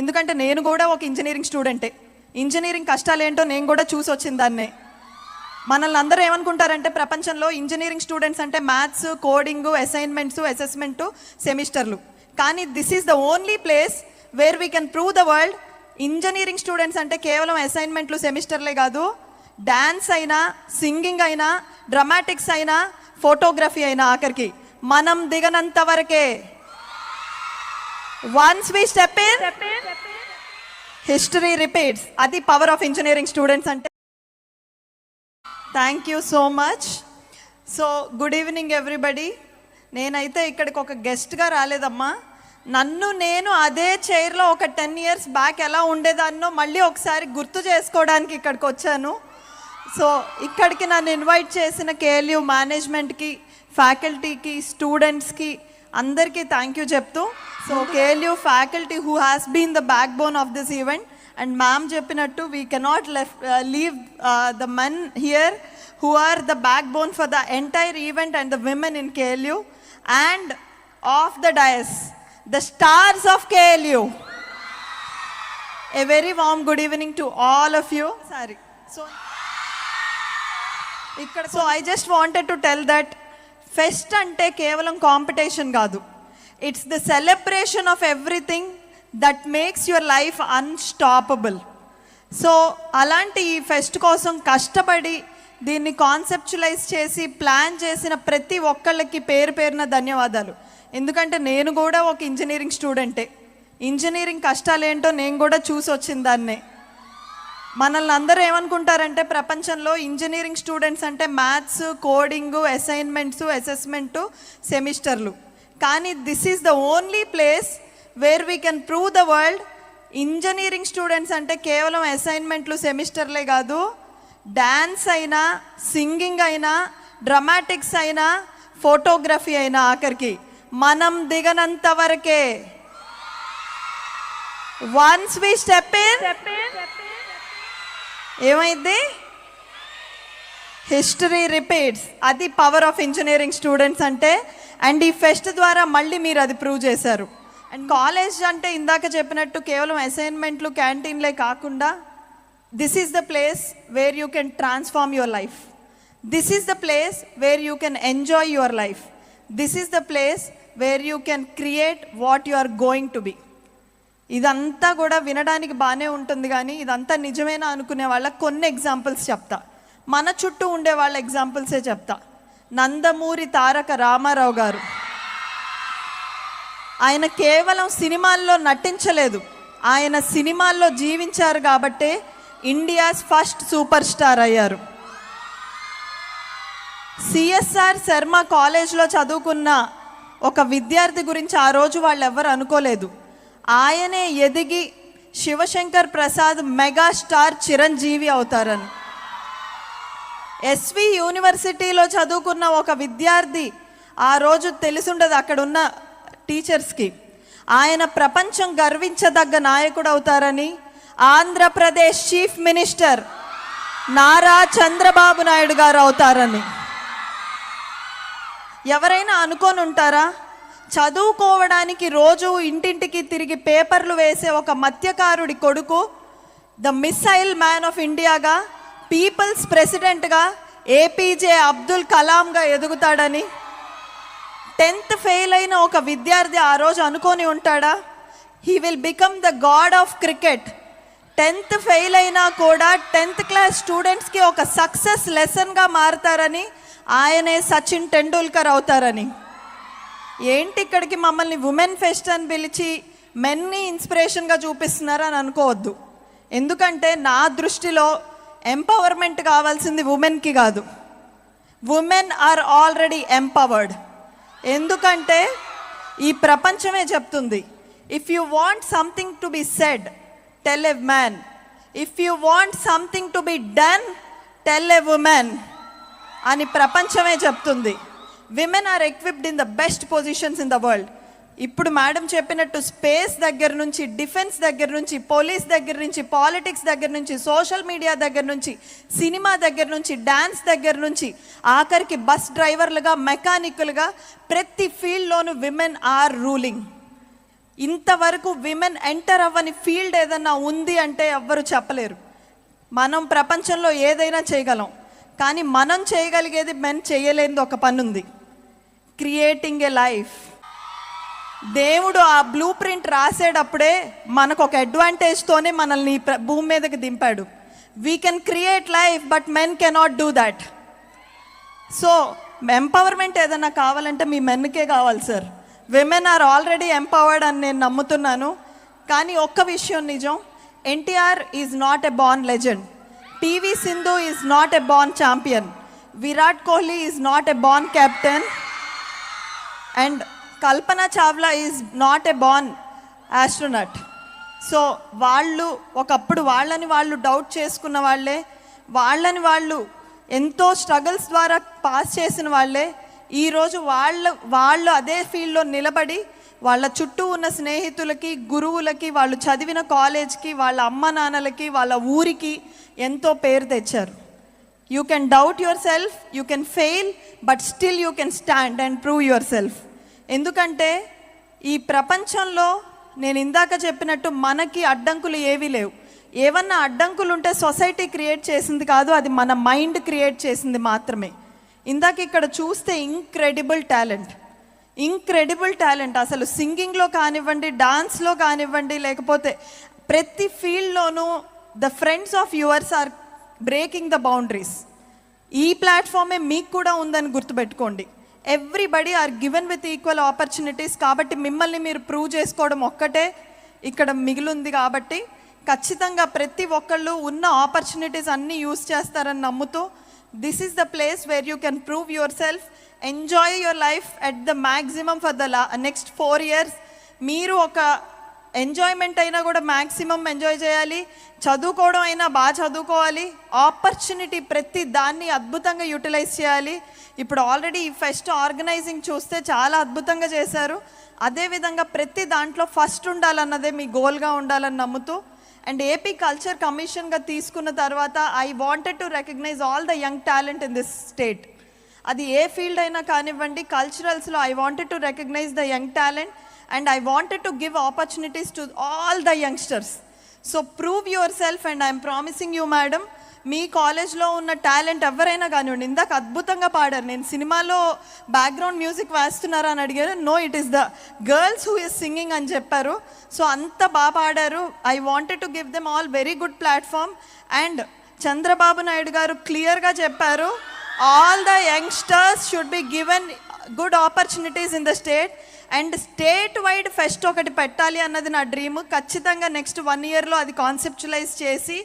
ఎందుకంటే నేను కూడా ఒక ఇంజనీరింగ్ స్టూడెంటే. ఇంజనీరింగ్ కష్టాలు ఏంటో నేను కూడా చూసి వచ్చిన దాన్నే. మనల్ని అందరూ ఏమనుకుంటారంటే ప్రపంచంలో ఇంజనీరింగ్ స్టూడెంట్స్ అంటే మ్యాథ్స్ కోడింగ్ అసైన్మెంట్స్ అసెస్మెంట్ సెమిస్టర్లు. కానీ this is the only place where we can prove the world. Engineering students అంటే కేవలం అసైన్మెంట్లు సెమిస్టర్లే కాదు డ్యాన్స్ అయినా సింగింగ్ అయినా డ్రమాటిక్స్ అయినా ఫోటోగ్రఫీ అయినా ఆఖరికి మనం దిగనంత వరకే. Once we step in. History repeats అది పవర్ ఆఫ్ ఇంజనీరింగ్ స్టూడెంట్స్ అంటే. Thank you so much so good evening everybody నేనైతే ఇక్కడికి ఒక గెస్ట్గా రాలేదమ్మా. నన్ను నేను అదే చైర్లో ఒక టెన్ ఇయర్స్ బ్యాక్ ఎలా ఉండేదాన్నో మళ్ళీ ఒకసారి గుర్తు చేసుకోవడానికి ఇక్కడికి వచ్చాను. సో ఇక్కడికి నన్ను ఇన్వైట్ చేసిన కేఎల్యూ మేనేజ్మెంట్కి ఫ్యాకల్టీకి స్టూడెంట్స్కి అందరికీ థ్యాంక్ యూ చెప్తూ so KLU faculty who has been the backbone of this event and ma'am చెప్పినట్టు we cannot left leave the men here who are the backbone for the entire event and the women in KLU and of the dais the stars of KLU a very warm good evening to all of you sorry so ఇక్కడ so I just wanted to tell that fest అంటే కేవలం competition కాదు. It's the celebration of everything that makes your life unstoppable so అలాంటి ఈ pest కోసం కష్టపడి దీన్ని కాన్సెప్చులైజ్ చేసి ప్లాన్ చేసిన ప్రతి ఒక్కళ్ళకి పేరు పేరున ధన్యవాదాలు. ఎందుకంటే నేను కూడా ఒక ఇంజనీరింగ్ స్టూడెంటే ఇంజనీరింగ్ కష్టాలు ఏంటో నేను కూడా చూసి వచ్చిన దాన్నే. మనల్ని అందరూ ఏమనుకుంటారంటే ప్రపంచంలో ఇంజనీరింగ్ స్టూడెంట్స్ అంటే మ్యాథ్స్ కోడింగ్ అసైన్మెంట్స్ అసెస్మెంట్ సెమిస్టర్లు. కానీ this is the only place where we can prove the world. Engineering students అంటే కేవలం అసైన్మెంట్లు సెమిస్టర్లే కాదు. డ్యాన్స్ అయినా సింగింగ్ అయినా డ్రమాటిక్స్ అయినా ఫోటోగ్రఫీ అయినా ఆఖరికి మనం దిగనంత వరకే. వన్స్ వి స్టెప్ ఇన్ ఏమైంది? హిస్టరీ రిపీట్స్ అది పవర్ ఆఫ్ ఇంజనీరింగ్ స్టూడెంట్స్ అంటే అండ్ ఈ ఫెస్ట్ ద్వారా మళ్ళీ మీరు అది ప్రూవ్ చేశారు. అండ్ కాలేజ్ అంటే ఇందాక చెప్పినట్టు కేవలం అసైన్మెంట్లు క్యాంటీన్లే కాకుండా this is the place where you can transform your life this is the place where you can enjoy your life this is the place where you can create what you are going to be ఇదంతా కూడా వినడానికి బాగానే ఉంటుంది కానీ ఇదంతా నిజమేనా అనుకునే వాళ్ళకి కొన్ని ఎగ్జాంపుల్స్ చెప్తా. మన చుట్టూ ఉండే వాళ్ళ ఎగ్జాంపుల్సే చెప్తా. నందమూరి తారక రామారావు గారు. ఆయన కేవలం సినిమాల్లో నటించలేదు. ఆయన సినిమాల్లో జీవించారు కాబట్టే ఇండియాస్ ఫస్ట్ సూపర్ స్టార్ అయ్యారు. సిఎస్ఆర్ శర్మ కాలేజ్లో చదువుకున్న ఒక విద్యార్థి గురించి ఆ రోజు వాళ్ళు ఎవ్వరు అనుకోలేదు. ఆయనే ఎదిగి శివశంకర్ ప్రసాద్ మెగా స్టార్ చిరంజీవి అవుతారని. ఎస్వి యూనివర్సిటీలో చదువుకున్న ఒక విద్యార్థి ఆ రోజు తెలిసుండదు అక్కడ ఉన్న టీచర్స్కి. ఆయన ప్రపంచం గర్వించదగ్గ నాయకుడు అవుతారని ఆంధ్రప్రదేశ్ చీఫ్ మినిస్టర్ నారా చంద్రబాబు నాయుడు గారు అవుతారని. ఎవరైనా అనుకోనుంటారా? ఉంటారా చదువుకోవడానికి రోజు ఇంటింటికి తిరిగి పేపర్లు వేసే ఒక మత్స్యకారుడి కొడుకు ద మిస్సైల్ మ్యాన్ ఆఫ్ ఇండియాగా పీపుల్స్ ప్రెసిడెంట్గా ఏపీజే అబ్దుల్ కలాంగా ఎదుగుతాడని. టెన్త్ ఫెయిల్ అయిన ఒక విద్యార్థి ఆ రోజు అనుకొని ఉంటాడా? He will become the god of cricket. Tenth fail అయినా కూడా టెన్త్ క్లాస్ స్టూడెంట్స్కి ఒక సక్సెస్ లెసన్గా మారుతారని ఆయనే సచిన్ టెండూల్కర్ అవుతారని. ఏంటి ఇక్కడికి మమ్మల్ని ఉమెన్ ఫెస్ట్ అని పిలిచి మెన్ని ఇన్స్పిరేషన్గా చూపిస్తున్నారు అని అనుకోవద్దు. ఎందుకంటే నా దృష్టిలో ఎంపవర్మెంట్ కావాల్సింది ఉమెన్కి కాదు. ఉమెన్ ఆర్ ఆల్రెడీ ఎంపవర్డ్ ఎందుకంటే ఈ ప్రపంచమే చెప్తుంది if you want something to be said tell a man if you want something to be done tell a woman అని ప్రపంచమే చెప్తుంది. Women are equipped in the best positions in the world ఇప్పుడు madam చెప్పినట్టు space దగ్గర నుంచి defence దగ్గర నుంచి police దగ్గర నుంచి పాలిటిక్స్ దగ్గర నుంచి సోషల్ మీడియా దగ్గర నుంచి సినిమా దగ్గర నుంచి డ్యాన్స్ దగ్గర నుంచి ఆఖరికి బస్ డ్రైవర్లుగా మెకానిక్లుగా ప్రతి ఫీల్డ్లోనూ విమెన్ ఆర్ రూలింగ్ ఇంతవరకు విమెన్ ఎంటర్ అవ్వని ఫీల్డ్ ఏదన్నా ఉంది అంటే ఎవ్వరు చెప్పలేరు. మనం ప్రపంచంలో ఏదైనా చేయగలం. కానీ మనం చేయగలిగేది మెన్ చేయలేనిది ఒక పని ఉంది. క్రియేటింగ్ ఏ లైఫ్ దేవుడు ఆ బ్లూ ప్రింట్ రాసేటప్పుడే మనకు ఒక అడ్వాంటేజ్తోనే మనల్ని భూమి మీదకి దింపాడు. We can create life but men cannot do that so empowerment ఏదైనా కావాలంటే మీ మెన్కే కావాలి sir women are already empowered అని నేను నమ్ముతున్నాను. కానీ ఒక్క విషయం నిజం. NTR is not a born legend PV Sindhu is not a born champion Virat Kohli is not a born captain and Kalpana Chawla is not a born astronaut so వాళ్ళు ఒకప్పుడు వాళ్ళని వాళ్ళు డౌట్ చేసుకున్న వాళ్ళే వాళ్ళని వాళ్ళు ఎంతో స్ట్రగుల్స్ ద్వారా పాస్ చేసిన వాళ్ళే ఈరోజు వాళ్ళ వాళ్ళు అదే ఫీల్డ్లో నిలబడి వాళ్ళ చుట్టూ ఉన్న స్నేహితులకి గురువులకి వాళ్ళు చదివిన కాలేజ్కి వాళ్ళ అమ్మ నాన్నలకి వాళ్ళ ఊరికి ఎంతో పేరు తెచ్చారు. You can doubt yourself you can fail but still you can stand and prove yourself ఎందుకంటే ఈ ప్రపంచంలో నేను ఇందాక చెప్పినట్టు మనకి అడ్డంకులు ఏవీ లేవు. ఏమన్నా అడ్డంకులు ఉంటే సొసైటీ క్రియేట్ చేసింది కాదు అది మన మైండ్ క్రియేట్ చేసింది మాత్రమే. ఇందాక ఇక్కడ చూస్తే ఇంక్రెడిబుల్ టాలెంట్. Incredible talent. అసలు సింగింగ్లో కానివ్వండి డాన్స్లో కానివ్వండి లేకపోతే ప్రతి ఫీల్డ్లోనూ the friends of yours are breaking the boundaries. ఈ ప్లాట్ఫామే మీకు కూడా ఉందని గుర్తుపెట్టుకోండి. Everybody are given with equal opportunities కాబట్టి మిమ్మల్ని మీరు ప్రూవ్ చేసుకోవడం ఒక్కటే. ఇక్కడ మిగిలింది కాబట్టి ఖచ్చితంగా ప్రతి ఒక్కళ్ళు ఉన్న ఆపర్చునిటీస్ అన్నీ యూస్ చేస్తారని నమ్ముతూ this is the place where you can prove yourself enjoy your life at the maximum for the law next four years మీరు ఒక ఎంజాయ్మెంట్ అయినా కూడా మ్యాక్సిమం ఎంజాయ్ చేయాలి. చదువుకోవడం అయినా బాగా చదువుకోవాలి. ఆపర్చునిటీ ప్రతి దాన్ని అద్భుతంగా యూటిలైజ్ చేయాలి. ఇప్పుడు ఆల్రెడీ ఈ ఫెస్ట్ ఆర్గనైజింగ్ చూస్తే చాలా అద్భుతంగా చేశారు. అదేవిధంగా ప్రతి దాంట్లో ఫస్ట్ ఉండాలన్నదే మీ గోల్గా ఉండాలని నమ్ముతూ అండ్ ఏపీ కల్చర్ కమిషన్గా తీసుకున్న తర్వాత I wanted to recognise all the young talent in this state అది ఏ ఫీల్డ్ అయినా కానివ్వండి కల్చరల్స్లో I wanted to recognise the young talent and I wanted to give opportunities to all the youngsters so prove yourself and I'm promising you madam మీ కాలేజ్లో ఉన్న talent ఎవరైనా కానివ్వండి ఇందాక అద్భుతంగా పాడారు. నేను సినిమాలో బ్యాక్గ్రౌండ్ మ్యూజిక్ వేస్తున్నారా అని అడిగారు. No it is the girls who is singing అని చెప్పారు. సో అంత బాగా పాడారు. I wanted to give them all very good platform and Chandrababu Naidu garu క్లియర్గా చెప్పారు. All the youngsters should be given good opportunities in the state and state wide fest ఒకటి పెట్టాలి అన్నది నా డ్రీమ్. ఖచ్చితంగా నెక్స్ట్ వన్ ఇయర్లో అది కాన్సెప్చులైజ్ చేసి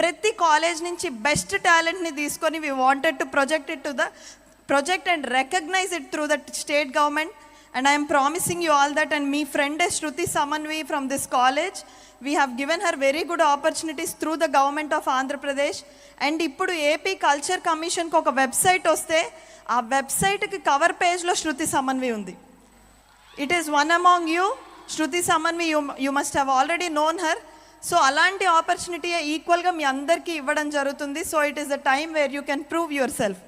ప్రతి కాలేజ్ నుంచి బెస్ట్ టాలెంట్ని తీసుకొని we wanted to project it to the project and recognise it through the state government and I'm promising you all that and me friend Shruti Samanvi from this college we have given her very good opportunities through the government of Andhra Pradesh and ఇప్పుడు AP culture కమిషన్కి ఒక website వస్తే ఆ వెబ్సైట్కి cover పేజ్లో శృతి సమన్వి ఉంది. It is one among you Shruti Samanvi you you must have already known her so అలాంటి opportunity ఈక్వల్గా మీ అందరికీ ఇవ్వడం జరుగుతుంది. So it is the time where you can prove yourself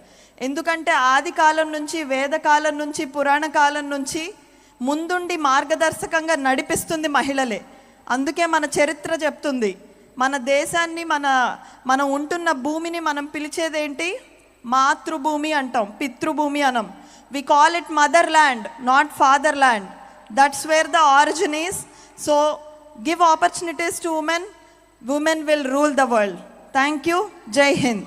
ఎందుకంటే ఆది కాలం నుంచి వేదకాలం నుంచి పురాణ కాలం నుంచి ముందుండి మార్గదర్శకంగా నడిపిస్తుంది మహిళలే. అందుకే మన చరిత్ర చెప్తుంది. మన దేశాన్ని మన మనం ఉంటున్న భూమిని మనం పిలిచేదేంటి? మాతృభూమి అంటాం పితృభూమి అనం. We call it mother land not father land that's where the origin is so give opportunities to women women will rule the world thank you జై హింద్